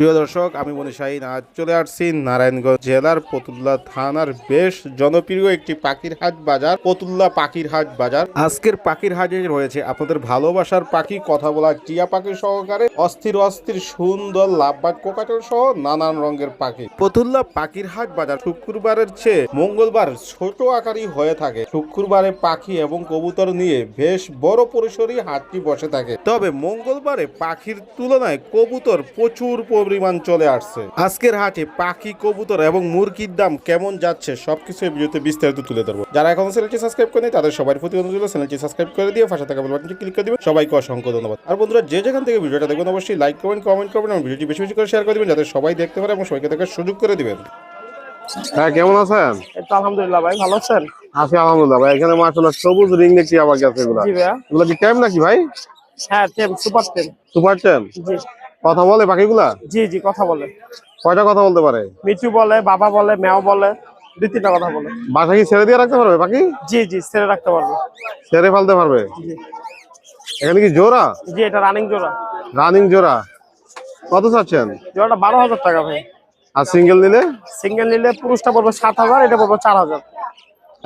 প্রিয় দর্শক, আমি মনে শাহিন আজ চলে আসছি নারায়ণগঞ্জ জেলার পতুল্লা থানার বেশ জনপ্রিয় একটি পাখির হাট বাজার, পতুল্লা পাখির হাট বাজার। আজকের পাখির হাটে রয়েছে আপনাদের ভালোবাসার পাখি, কথা বলা টিয়া পাখি সহকারে, অস্থির অস্থির, সুন্দর লাভবাট কোকাটেল সহ নানান রঙের পাখি। পতুল্লা পাখির হাট বাজার শুক্রবারের চেয়ে মঙ্গলবার ছোট আকারই হয়ে থাকে। শুক্রবারে পাখি এবং কবুতর নিয়ে বেশ বড় পরিসরই হাটটি বসে থাকে। তবে মঙ্গলবারে পাখির তুলনায় কবুতর প্রচুর পরিমাণ চলে আসছে। আজকের হাটে পাখি কবুতর এবং মুরগির দাম কেমন যাচ্ছে সবকিছু এই ভিডিওতে বিস্তারিত তুলে ধরবো। যারা এখন চ্যানেলটি সাবস্ক্রাইব করেনি তাদের সবার প্রতি অনুরোধ চ্যানেলটি সাবস্ক্রাইব করে দিয়ে পাশে থাকা বেল বাটনটি ক্লিক করে দিবেন। সবাইকে অসংখ্য ধন্যবাদ। আর বন্ধুরা যে যেখান থেকে ভিডিওটা দেখবেন অবশ্যই লাইক করবেন কমেন্ট করবেন এবং ভিডিওটি বেশি বেশি করে শেয়ার করে দিবেন যাতে সবাই দেখতে পারে এবং সবাইকে দেখার সুযোগ করে দিবেন। হ্যাঁ কেমন আছেন? আলহামদুলিল্লাহ ভাই ভালো আছেন? আছি আলহামদুলিল্লাহ ভাই এখানে মাশাআল্লাহ সবুজ রিং দেখছি আবার গেছে এগুলা। এগুলা কি টাইম নাকি ভাই? হ্যাঁ টেম সুপার টেম সুপার টেম জি। কথা বলে পাখিগুলা জি জি কথা বলে। কয়টা কথা বলতে পারে? মিঠু বলে বাবা বলে ম্যাও বলে দুই তিনটা কথা বলে। বাসা কি ছেড়ে দিয়ে রাখতে পারবে পাখি জি জি ছেড়ে রাখতে পারব। ছেড়ে ফেলতে পারবে? এখানে কি জোড়া? জি এটা রানিং জোড়া। রানিং জোড়া। কত চাচ্ছেন? জোড়াটা বারো হাজার টাকা ভাই। আর সিঙ্গেল নিলে? সিঙ্গেল নিলে পুরুষটা পড়ব সাত হাজার এটা পড়ব চার হাজার।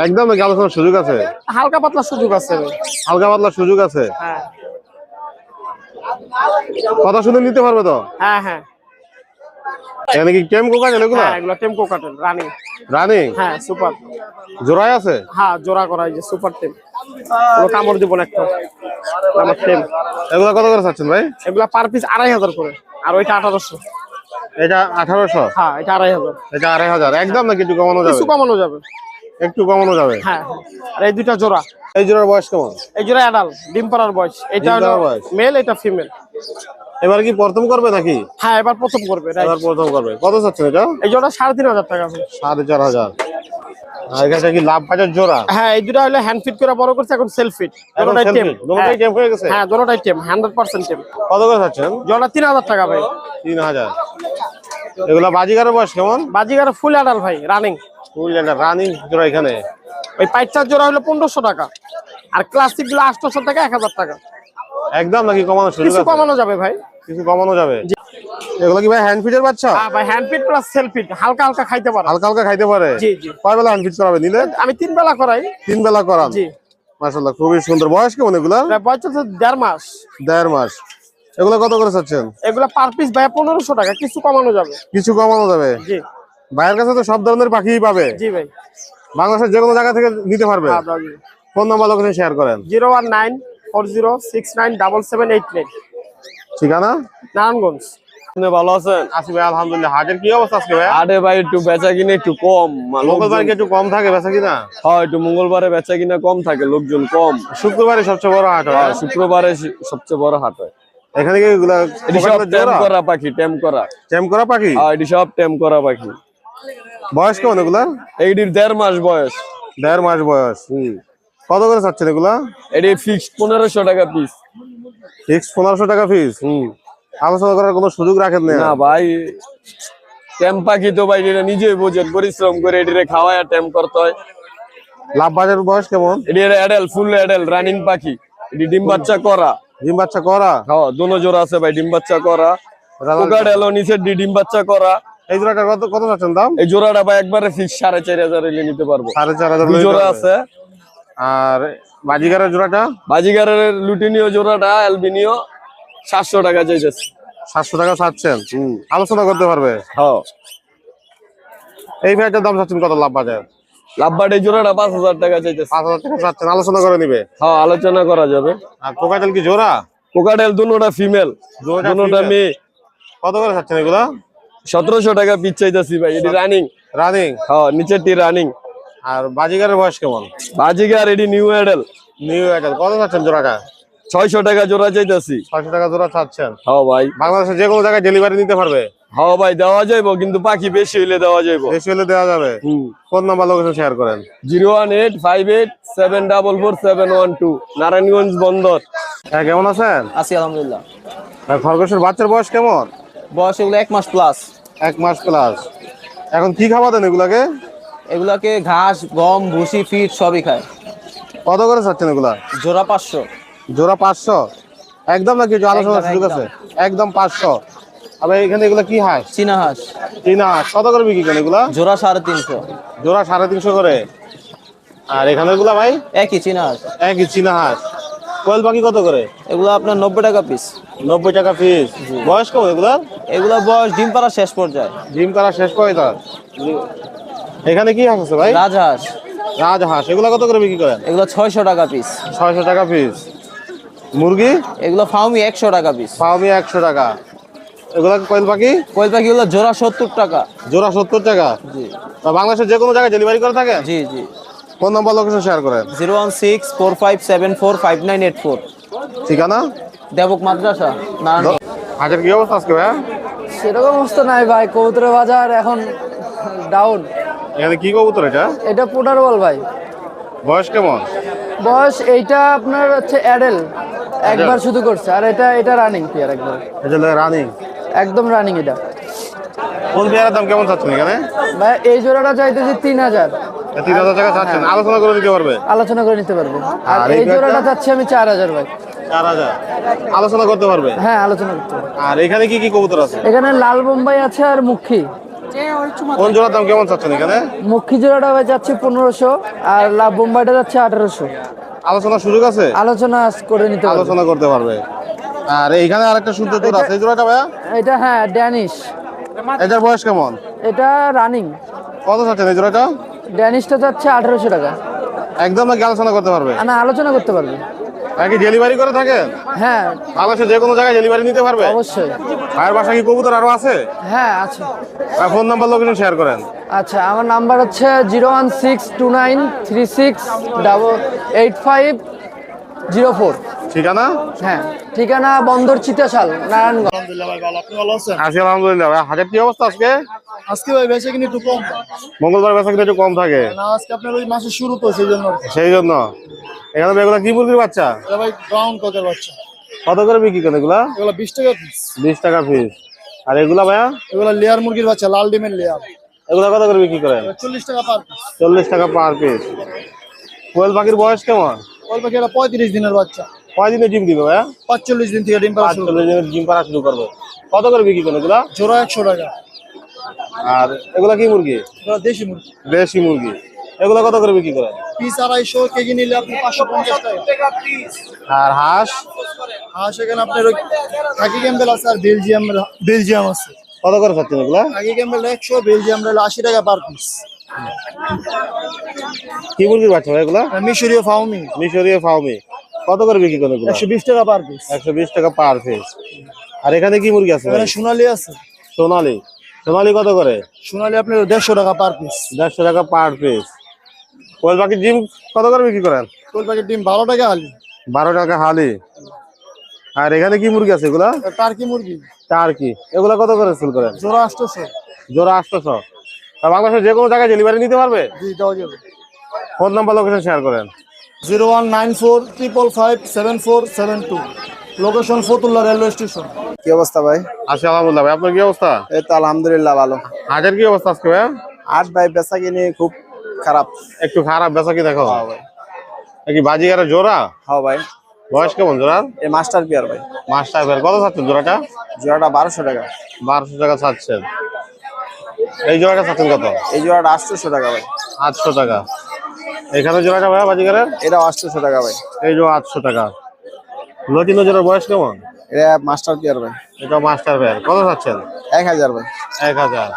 একদম আলোচনার সুযোগ আছে? হালকা পাতলা সুযোগ আছে হালকা পাতলা সুযোগ আছে? হ্যাঁ। কথা শুনে নিতে পারবে তো? হ্যাঁ হ্যাঁ। এখানে কি টেম এগুলা? হ্যাঁ এগুলো রানিং। রানিং? হ্যাঁ সুপার। জোড়ায় আছে? হ্যাঁ জোড়া করা এই যে সুপার টেম। কামড় দিব না একটা। আমার টেম। এগুলা কত করে চাচ্ছেন ভাই? এগুলা পার পিস আড়াই হাজার করে। আর ওইটা আঠারোশো। এটা আঠারোশো? হ্যাঁ এটা আড়াই হাজার। এটা আড়াই হাজার। একদম নাকি একটু কমানো যাবে? কিছু কমানো যাবে। একটু কমানো যাবে? হ্যাঁ। আর এই দুইটা জোড়া। এই জোড়ার বয়স কেমন? এই জোড়া অ্যাডাল ডিম পাড়ার বয়স। এটা। মেল এটা ফিমেল এবার কি প্রথম করবে নাকি? হ্যাঁ এবার প্রথম করবে? এবার প্রথম করবে। কত চাচ্ছেন এটা? এই জোড়া সাড়ে তিন হাজার টাকা। সাড়ে চার হাজার। আর এখানে কি লাভ বাজার জোড়া? হ্যাঁ এই দুটা হলো হ্যান্ড ফিট করে বড় করছে এখন সেলফ ফিট দুটোটাই টেম দুটোটাই টেম হয়ে গেছে? হ্যাঁ দুটোটাই টেম হান্ড্রেড পার্সেন্ট টেম কত করে চাচ্ছেন? জোড়া তিন হাজার টাকা ভাই। তিন হাজার। এগুলা বাজিগারের বয়স কেমন? বাজিগার ফুল অ্যাডাল ভাই রানিং ফুল রানিং জোড়া এখানে। ওই পাইচার জোড়া হলো পনেরোশো টাকা। আর ক্লাসিকগুলো আটশোশো টাকা এক হাজার টাকা। একদম নাকি কমানো কিছু কমানো যাবে ভাই। কিছু কমানো যাবে? এগুলো কি ভাই হ্যান্ড ফিটের বাচ্চা? হ্যাঁ ভাই hand fit plus self fit হালকা হালকা খাইতে পারো। হালকা হালকা খাইতে পারে? জি জি। কয় বেলা হ্যান্ড ফিট করাবে নিলে? আমি তিন বেলা করাই। তিন বেলা করান? জি। খুবই সুন্দর। বয়স কেমন এগুলা? বয়স চলছে দেড় মাস। দেড় মাস। এগুলো কত করে চাচ্ছেন? এগুলা পার পিস ভাই পনেরোশো টাকা। কিছু কমানো যাবে। কিছু কমানো যাবে? জি। ভাইয়ের কাছে তো সব ধরনের পাখিই পাবে। জি ভাই। বাংলাদেশের যে কোনো জায়গা থেকে নিতে পারবে। হ্যাঁ, ফোন নাম্বার লোকেশন শেয়ার করেন। Zero one nine four zero six nine double seven eight nine. ঠিকানা? নারায়ণগঞ্জ। আপনি ভালো আছেন? আসি ভাই আলহামদুলিল্লাহ। হাটের কি অবস্থা আজকে ভাই? আরে ভাই একটু বেচা কিনে একটু কম। লোকাল একটু কম থাকে বেচা কিনা? হ্যাঁ একটু মঙ্গলবারে বেচা কিনা কম থাকে লোকজন কম। শুক্রবারে সবচেয়ে বড় হাট হ্যাঁ, হয় শুক্রবারে সবচেয়ে বড় হাট হয়। এখানে কি এগুলা সব টেম করা পাখি টেম করা। টেম করা পাখি? হ্যাঁ এটি সব টেম করা পাখি। বয়স কেমন এগুলা? এইটির দেড় মাস বয়স। দেড় মাস বয়স। কত করে চাচ্ছেন এগুলা? এটি ফিক্সড পনেরোশো টাকা পিস ফিক্স পনেরোশো টাকা পিস হুম। আলোচনা করার কোনো সুযোগ রাখেন না ভাই টেম পাখি তো ভাই এটা নিজেই বোঝেন পরিশ্রম করে এটিরে খাওয়ায় টেম করতে হয়। বয়স কেমন? এটি অ্যাডেল ফুল অ্যাডেল রানিং পাখি। এটি ডিম বাচ্চা করা। ডিম বাচ্চা করা? হ্যাঁ দোনো জোড়া আছে ভাই ডিম বাচ্চা করা। নিচের ডিম বাচ্চা করা। এই জোড়াটা কত কত চাচ্ছেন দাম? এই জোড়াটা ভাই একবারে ফিক্স সাড়ে চার হাজার এলে নিতে পারব। সাড়ে চার হাজার জোড়া আছে। আর বাজিগারের জোড়াটা? বাজিগারের লুটিনীয় জোড়াটা অ্যালবিনিও সাতশো টাকা চাইতেছে। সাতশো টাকা চাচ্ছেন? আলোচনা করতে পারবে? হ্যাঁ। এই ভাইটার দাম চাচ্ছেন কত লাভ বাজার লাভবাট এই জোড়াটা পাঁচ হাজার টাকা চাইতেছে। পাঁচ হাজার টাকা চাচ্ছেন আলোচনা করে নিবে। হ্যাঁ আলোচনা করা যাবে। আর কোকাটেল কি জোড়া? কোকাটেল দুনোটা ফিমেল দুনোটা মেয়ে। কত করে চাচ্ছেন এগুলা? সতেরোশো টাকা পিচ চাইতেছি ভাই এটি রানিং রানিং হ্যাঁ নিচেরটি রানিং আর বাজিগারের বয়স কেমন? বাজিগার এটি নিউ অ্যাডেল নিউ আইটেল কত চাচ্ছেন জোড়াটা? ছয়শো টাকা জোড়া চাইতেছি। ছয়শো টাকা জোড়া চাচ্ছেন। হ্যাঁ ভাই। বাংলাদেশের যে কোনো জায়গায় ডেলিভারি নিতে পারবে? হ্যাঁ ভাই দেওয়া যাইবো কিন্তু পাখি বেশি হইলে দেওয়া যাইবো। বেশি হলে দেওয়া যাবে? হুম। ফোন নাম্বার লোকেশন শেয়ার করেন। Zero one eight five eight seven double four seven one two Narayanganj Bandar. হ্যাঁ কেমন আছেন? আছি আলহামদুলিল্লাহ। আর খরগোশের বাচ্চার বয়স কেমন? বয়স এগুলো এক মাস প্লাস এক মাস প্লাস এখন কি খাওয়া দেন এগুলাকে? এগুলাকে ঘাস গম ভুসি ফিট সবই খায়। কত করে চাচ্ছেন এগুলা? জোড়া পাঁচশো। জোড়া পাঁচশো? একদম নাকি আলোচনার একদম, সুযোগ আছে? একদম পাঁচশো। আবার এখানে এগুলো কি হাঁস? চীনা হাঁস। চীনা হাঁস। কত করে বিক্রি করেন এগুলা? জোড়া সাড়ে তিনশো। জোড়া সাড়ে তিনশো করে। আর এখানে এগুলা ভাই? একই চীনা হাঁস। একই চীনা হাঁস। কোয়েল পাখি কত করে? এগুলো আপনার নব্বই টাকা পিস নব্বই টাকা পিস বয়স কেমন এগুলা? এগুলো বয়স ডিম পাড়া শেষ পর্যায়ে। জিম করা শেষ করে তার এখানে কি হাঁস আছে ভাই? রাজহাঁস। রাজহাঁস। এগুলা কত করে বিক্রি করেন? এগুলো ছয়শো টাকা পিস ছয়শো টাকা পিস মুরগি? এগুলো ফাউমি একশো টাকা পিস পাওমি একশো টাকা। এগুলা কোয়েল পাখি? কোয়েল পাখিগুলো জোড়া সত্তর টাকা। জোড়া সত্তর টাকা? জি। তা বাংলাদেশের যে কোনো জায়গায় ডেলিভারি করে থাকে? জি জি। ফোন নাম্বার লোকেশন শেয়ার করেন। Zero one six four five seven four five nine eight four. ঠিকানা? দেবক মাদ্রাসা নারায়ণ হাজার কি অবস্থা আজকে ভাইয়া সেরকম অবস্থা নাই ভাই। কবুতরের বাজার এখন ডাউন এখানে কি কবুতর এটা? এটা পোটার বল ভাই। বয়স কেমন? বয়স এইটা আপনার হচ্ছে অ্যাডেল একবার শুধু করছে। আর এটা এটা রানিং প্লেয়ার একবার। এটা রানিং একদম রানিং এটা। কোন পেয়ারের দাম কেমন চাচ্ছেন এখানে? ভাই এই জোড়াটা চাইতেছি তিন হাজার। তিন হাজার টাকা চাচ্ছেন। আলোচনা করে দিতে পারবে? আলোচনা করে নিতে পারব। আর আর এই এই জোড়াটা চাচ্ছি আমি চার হাজার ভাই। চার হাজার। আলোচনা করতে পারবে? হ্যাঁ আলোচনা করতে পারব। আর এখানে কি কি কবুতর আছে? এখানে লাল বোম্বাই আছে আর মুখী। কোন জোড়ার দাম কেমন চাচ্ছেন এখানে? মুখী জোড়াটা ভাই যাচ্ছে পনেরোশো আর লাভ বোম্বাইটা যাচ্ছে আঠারোশো। আলোচনার সুযোগ আছে? আলোচনা করে নিতে আলোচনা করতে পারবে। আর এইখানে আরেকটা সুন্দর জোড়া আছে এই জোড়াটা ভাইয়া? এটা হ্যাঁ ড্যানিশ। এটার বয়স কেমন? এটা রানিং। কত চাচ্ছেন এই জোড়াটা? ড্যানিশটা যাচ্ছে আঠারোশো টাকা। একদম নাকি আলোচনা করতে পারবে। না আলোচনা করতে পারবে। নাকি ডেলিভারি করে থাকেন হ্যাঁ। বাংলাদেশে যে কোনো জায়গায় ডেলিভারি নিতে পারবে? অবশ্যই। ভাইয়ের বাসা কি কবুতর আরও আছে? হ্যাঁ আছে। আর ফোন নাম্বার লোকেশন শেয়ার করেন। আচ্ছা আমার নাম্বার হচ্ছে zero one six two nine three six double eight five zero four. ঠিকানা? হ্যাঁ ঠিকানা বন্দর চিতাশাল নারায়ণগঞ্জ। আছি আলহামদুলিল্লাহ ভাই। হাজার কি অবস্থা আজকে? আজকে ভাই বেচে কিনে একটু কম। মঙ্গলবার বেচা কিন্তু একটু কম থাকে। না আজকে আপনার ওই মাসের শুরু তো সেই জন্য সেই জন্য। এখানে এগুলো কি মুরগির বাচ্চা? ভাই ব্রাউন ককের বাচ্চা। কত করে বিক্রি করেন এগুলা? এগুলো বিশ টাকা পিস বিশ টাকা পিস আর এগুলা ভাইয়া? এগুলো লেয়ার মুরগির বাচ্চা লাল ডিমের লেয়ার এগুলা কত করে বিক্রি করেন? চল্লিশ টাকা পার পিস চল্লিশ টাকা পার পিস কোয়েল পাখির বয়স কেমন? ওই পাখি এটা পঁয়ত্রিশ দিনের বাচ্চা। কয়দিনে ডিম দিবে ভাইয়া? পাঁচচল্লিশ দিন থেকে ডিম পাড়া পাঁচচল্লিশ দিনের ডিম পাড়া শুরু করবে। কত করে বিক্রি করেন এগুলা? জোড়া একশো টাকা। আর এগুলা কি মুরগি? এগুলো দেশি মুরগি। দেশি মুরগি। এগুলা কত করে বিক্রি করেন? পিস আড়াইশো কেজি নিলে আপনি পাঁচশো পঞ্চাশ টাকা। আর হাঁস? হাঁস এখানে আপনার খাকি ক্যাম্বেল আছে আর বেলজিয়াম বেলজিয়াম আছে। কত করে চাচ্ছেন এগুলা? খাকি ক্যাম্বেল একশো বেলজিয়াম আশি টাকা পার পিস। কি মুরগির বাচ্চা ভাই এগুলা? মিশরীয় ফাউমি মিশরীয় ফাউমি কত করে বিক্রি এগুলা? একশো বিশ টাকা পার পিস একশো বিশ টাকা পার পিস আর এখানে কি মুরগি আছে? সোনালি আছে। সোনালি। সোনালি কত করে? সোনালি আপনার দেড়শো টাকা পার পিস দেড়শো টাকা পার পিস কোয়েল পাখির ডিম কত করে বিক্রি করেন? কোল প্যাকেট ডিম বারো টাকা আলি বারো টাকা হালি। আর এখানে কি মুরগি আছে এগুলা? টার্কি মুরগি। টার্কি। এগুলা কত করে সেল করেন? জোড়া আটশোশো জোড়া আটশোশো বাংলাদেশের যে কোনো জায়গায় ডেলিভারি নিতে পারবে? জি দেওয়া যাবে। ফোন নাম্বার লোকেশন শেয়ার করেন। Zero one nine four triple five seven four seven two. Location Fatullah railway station কি অবস্থা ভাই? আচ্ছা আলহামদুলিল্লাহ ভাই আপনার কি অবস্থা? এই তো আলহামদুলিল্লাহ ভালো। হাজার কি অবস্থা আজকে ভাইয়া আট ভাই বেচা কিনি খুব খারাপ। একটু খারাপ বেচা কি দেখো। নাকি বাজিগারের জোড়া? হ্যাঁ ভাই। বয়স কেমন জোড়ার এই মাস্টার পিয়ার ভাই। মাস্টার ফের কত চাচ্ছেন জোড়াটা? জোড়াটা বারোশো টাকা। বারোশো টাকা চাচ্ছেন। এই জোড়াটা চাচ্ছেন কত? এই জোড়াটা আটশোশো টাকা ভাই। আটশো টাকা। এখানে জোড়াটা ভাইয়া বাজিগারের? এটা আটশোশো টাকা ভাই। এই যে আটশো টাকা। লটিনো জোড়ার বয়স কেমন? এটা মাস্টার পিয়ার ভাই। এটা মাস্টার ফের কত চাচ্ছেন? এক হাজার ভাই। এক হাজার।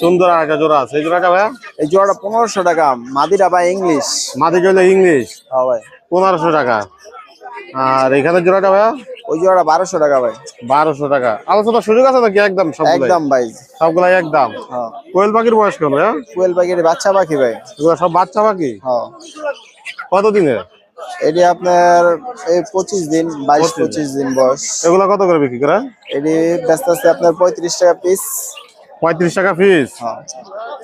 সুন্দর আর একটা জোড়া আছে। এই জোড়াটা ভাইয়া? এই জোড়াটা পনেরোশো টাকা। মাদিরা ভাই ইংলিশ। মাটি জলে ইংলিশ। হ্যাঁ ভাই। পনেরোশো টাকা। আর এখানে জোড়াটা ভাইয়া? ওই জোড়াটা বারোশো টাকা ভাই। বারোশো টাকা। আলোচনার সুযোগ আছে নাকি? একদম একদম ভাই। সবগুলাই একদম? হ্যাঁ। কোয়েল পাখির বয়স কেমন ভাইয়া? কোয়েল পাখির বাচ্চা পাখি ভাই। সব বাচ্চা পাখি? হ্যাঁ। কত দিনের এটি আপনার এই পঁচিশ দিন বাইশ পঁচিশ দিন। বয়স। এগুলো কত করে বিক্রি করে এটি ব্যস্ত আছে আপনার পঁয়ত্রিশ টাকা পিস পঁয়ত্রিশ টাকা পিস হ্যাঁ।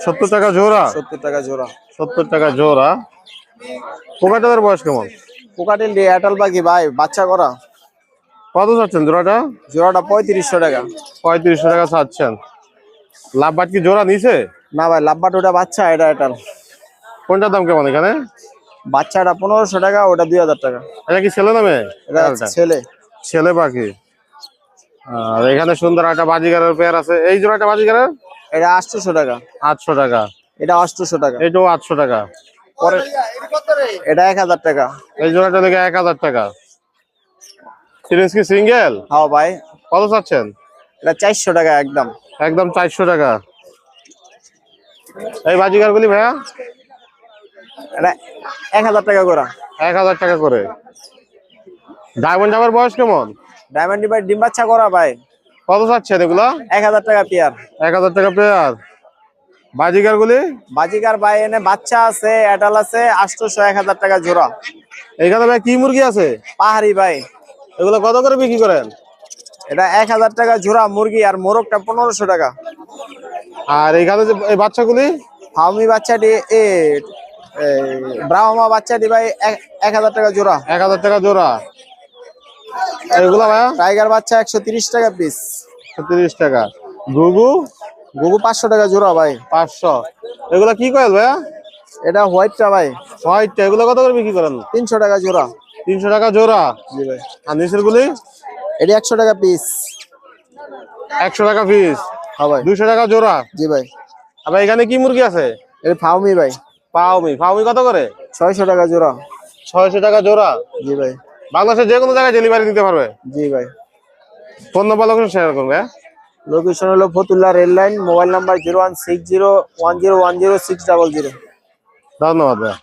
সত্তর টাকা জোড়া? সত্তর টাকা জোড়া। সত্তর টাকা জোড়া। কোকাটাদের বয়স কেমন? পোকাটেল দিয়ে এয়ারটেল পাখি ভাই বাচ্চা করা। কত চাচ্ছেন জোড়াটা? জোড়াটা পঁয়ত্রিশশো টাকা। পঁয়ত্রিশশো টাকা চাচ্ছেন। লাভ বাট কি জোড়া নিছে? না ভাই লাভবাট ওটা বাচ্চা এটা এটাল কোনটার দাম কেমন এখানে? বাচ্চাটা পনেরোশো টাকা ওটা দুই হাজার টাকা। এটা কি ছেলে নামে? এটা ছেলে। ছেলে পাখি। আর এখানে সুন্দর একটা বাজিগারের পেয়ার আছে। এই জোড়াটা বাজিগারের? এটা আটশোশো টাকা। আটশো টাকা। এটা অষ্টশো টাকা। এটাও আটশো টাকা। পরে এটা এক হাজার টাকা। এই জোড়াটা দেখে এক হাজার টাকা। সিরিজ কি সিঙ্গেল? হ্যাঁ ভাই। কত চাচ্ছেন? এটা চারশো টাকা একদম। একদম চারশো টাকা। এই বাজিগার গুলি ভাইয়া? এটা এক হাজার টাকা করে। এক হাজার টাকা করে। ডায়মন্ড জামের বয়স কেমন? ডায়মন্ড ভাই ডিম বাচ্চা করা ভাই। কত চাচ্ছেন এগুলা? এক হাজার টাকা পেয়ার। এক হাজার টাকা পেয়ার। বাজিগার গুলি বাজিকার ভাই এনে বাচ্চা আছে অ্যাডাল আছে আটশোশো এক হাজার টাকা জোড়া। এখানে ভাই কি মুরগি আছে? পাহাড়ি ভাই। এগুলো কত করে বিক্রি করেন? এটা এক হাজার টাকা জোড়া মুরগি আর মোরগটা পনেরোশো টাকা। আর এখানে যে এই বাচ্চাগুলি? হাউমি বাচ্চাটি এ ব্রাহ্মা বাচ্চাটি ভাই এক- হাজার টাকা জোড়া এক হাজার টাকা জোড়া। এগুলো ভাইয়া? টাইগার বাচ্চা একশো তিরিশ টাকা পিস তিরিশ টাকা। ঘুঘু? গুগু পাঁচশো টাকা জোড়া ভাই। পাঁচশো। এগুলো কি কয়েল ভাইয়া? এটা হোয়াইটটা ভাই। হোয়াইটটা। এগুলো কত করে বিক্রি করেন? তিনশো টাকা জোড়া তিনশো টাকা জোড়া। জি ভাই। আর নিচের গুলি? এটি একশো টাকা পিস একশো টাকা পিস হ্যাঁ ভাই। দুশো টাকা জোড়া? জি ভাই। আবার এখানে কি মুরগি আছে? এটা ফাউমি ভাই। পাওমি পাওমি কত করে? ছয়শো টাকা জোড়া। ছয়শো টাকা জোড়া? জি ভাই। বাংলাদেশের যে কোনো জায়গায় ডেলিভারি দিতে পারবে? জি ভাই। ফোন নম্বর লোকেশন শেয়ার করবে লোকেশন হলো Fatullah rail line mobile number zero one six zero one zero one zero six double zero ধন্যবাদ ভাইয়া।